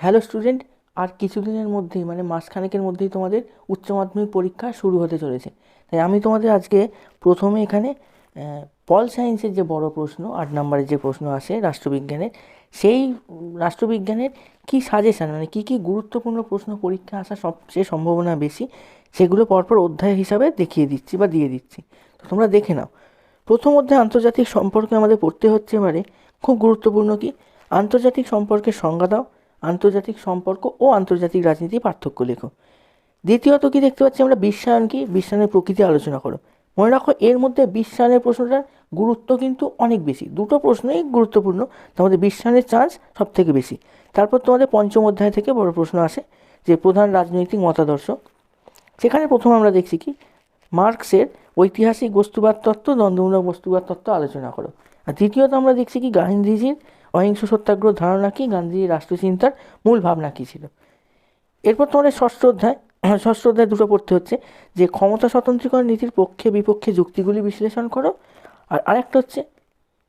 Hello student আর কিছুদিনের মধ্যেই মানে মাসখানেকের মধ্যেই তোমাদের উচ্চ মাধ্যমিক পরীক্ষা শুরু হতে চলেছে। তাই আমি তোমাদের আজকে প্রথমে এখানে পল সায়েন্সের যে বড় প্রশ্ন, আট নম্বরের যে প্রশ্ন আসে রাষ্ট্রবিজ্ঞানের, সেই রাষ্ট্রবিজ্ঞানের কি সাজেশান মানে কী কী গুরুত্বপূর্ণ প্রশ্ন পরীক্ষা আসার সবচেয়ে সম্ভাবনা বেশি, সেগুলো পরপর অধ্যায় হিসাবে দেখিয়ে দিচ্ছি বা দিয়ে দিচ্ছি। তো তোমরা দেখে নাও। প্রথম অধ্যায়, আন্তর্জাতিক সম্পর্কে আমাদের পড়তে হচ্ছে এবারে, খুব গুরুত্বপূর্ণ কি? আন্তর্জাতিক সম্পর্কের সংজ্ঞা দাও। আন্তর্জাতিক সম্পর্ক ও আন্তর্জাতিক রাজনীতি পার্থক্য লেখো। দ্বিতীয়ত কি দেখতে পাচ্ছি আমরা বিশ্বায়ন কি? বিশ্বায়নের প্রকৃতি আলোচনা করো। মনে রাখো এর মধ্যে বিশ্বায়নের প্রশ্নটার গুরুত্ব কিন্তু অনেক বেশি। দুটো প্রশ্নই গুরুত্বপূর্ণ তোমাদের বিশ্বায়নের চান্স সব থেকে বেশি। তারপর তোমাদের পঞ্চম অধ্যায় থেকে বড় প্রশ্ন আসে যে প্রধান রাজনৈতিক মতাদর্শ। সেখানে প্রথম আমরা দেখছি কি? মার্কসের ঐতিহাসিক বস্তুবাদ তত্ত্ব, দ্বন্দ্বমূলক বস্তুবাদ তত্ত্ব আলোচনা করো। আর দ্বিতীয়ত আমরা দেখছি কি? গান্ধীজির অহিংস সত্যাগ্রহ ধারণা কি? গান্ধীজির রাষ্ট্রচিন্তার মূল ভাবনা কী ছিল? এরপর তোমাদের ষষ্ঠ অধ্যায় ষষ্ঠ অধ্যায় দুটো পড়তে হচ্ছে যে ক্ষমতা স্বতন্ত্রীকরণ নীতির পক্ষে বিপক্ষে যুক্তিগুলি বিশ্লেষণ করো। আর আরেকটা হচ্ছে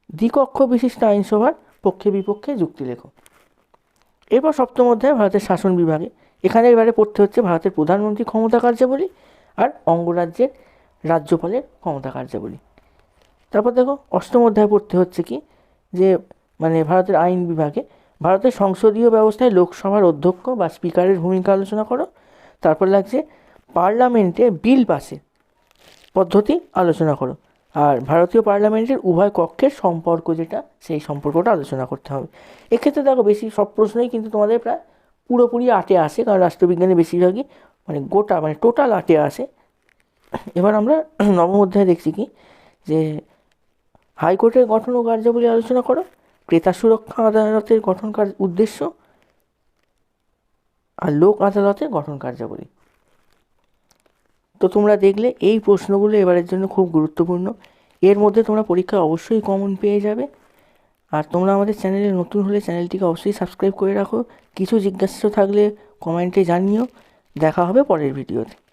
দ্বিকক্ষ বিশিষ্ট আইনসভার পক্ষে বিপক্ষে যুক্তি লেখো। এরপর সপ্তম অধ্যায়, ভারতের শাসন বিভাগে। এখানে এবারে পড়তে হচ্ছে ভারতের প্রধানমন্ত্রী ক্ষমতা কার্যাবলী আর অঙ্গরাজ্যের রাজ্যপালের ক্ষমতা কার্যাবলী। তারপর দেখো, অষ্টম অধ্যায় পড়তে হচ্ছে কি? যে মানে ভারতের আইন বিভাগে, ভারতের সংসদীয় ব্যবস্থায় লোকসভার অধ্যক্ষ বা স্পিকারের ভূমিকা আলোচনা করো, তারপর লাগছে পার্লামেন্টে বিল পাসে পদ্ধতি আলোচনা করো, আর ভারতীয় পার্লামেন্টের উভয় কক্ষের সম্পর্ক যেটা, সেই সম্পর্কটা আলোচনা করতে হবে। এক্ষেত্রে দেখো বেশি সব প্রশ্নই কিন্তু তোমাদের প্রায় পুরোপুরি আটে আসে, কারণ রাষ্ট্রবিজ্ঞানে বেশিরভাগই মানে গোটা মানে টোটাল আটে আসে। এবার আমরা নবম অধ্যায়ে দেখছি কি, যে হাইকোর্টের গঠন ও কার্যাবলী আলোচনা করো ক্রেতা সুরক্ষা আদালতের গঠন কার- উদ্দেশ্য আর লোক আদালতের গঠন কার্যাবলী। তো তোমরা দেখলে এই প্রশ্নগুলো এবারের জন্য খুব গুরুত্বপূর্ণ। এর মধ্যে তোমরা পরীক্ষায় অবশ্যই কমন পেয়ে যাবে। আর তোমরা আমাদের চ্যানেলে নতুন হলে চ্যানেলটিকে অবশ্যই সাবস্ক্রাইব করে রাখো। কিছু জিজ্ঞাসা থাকলে কমেন্টে জানিও। দেখা হবে পরের ভিডিওতে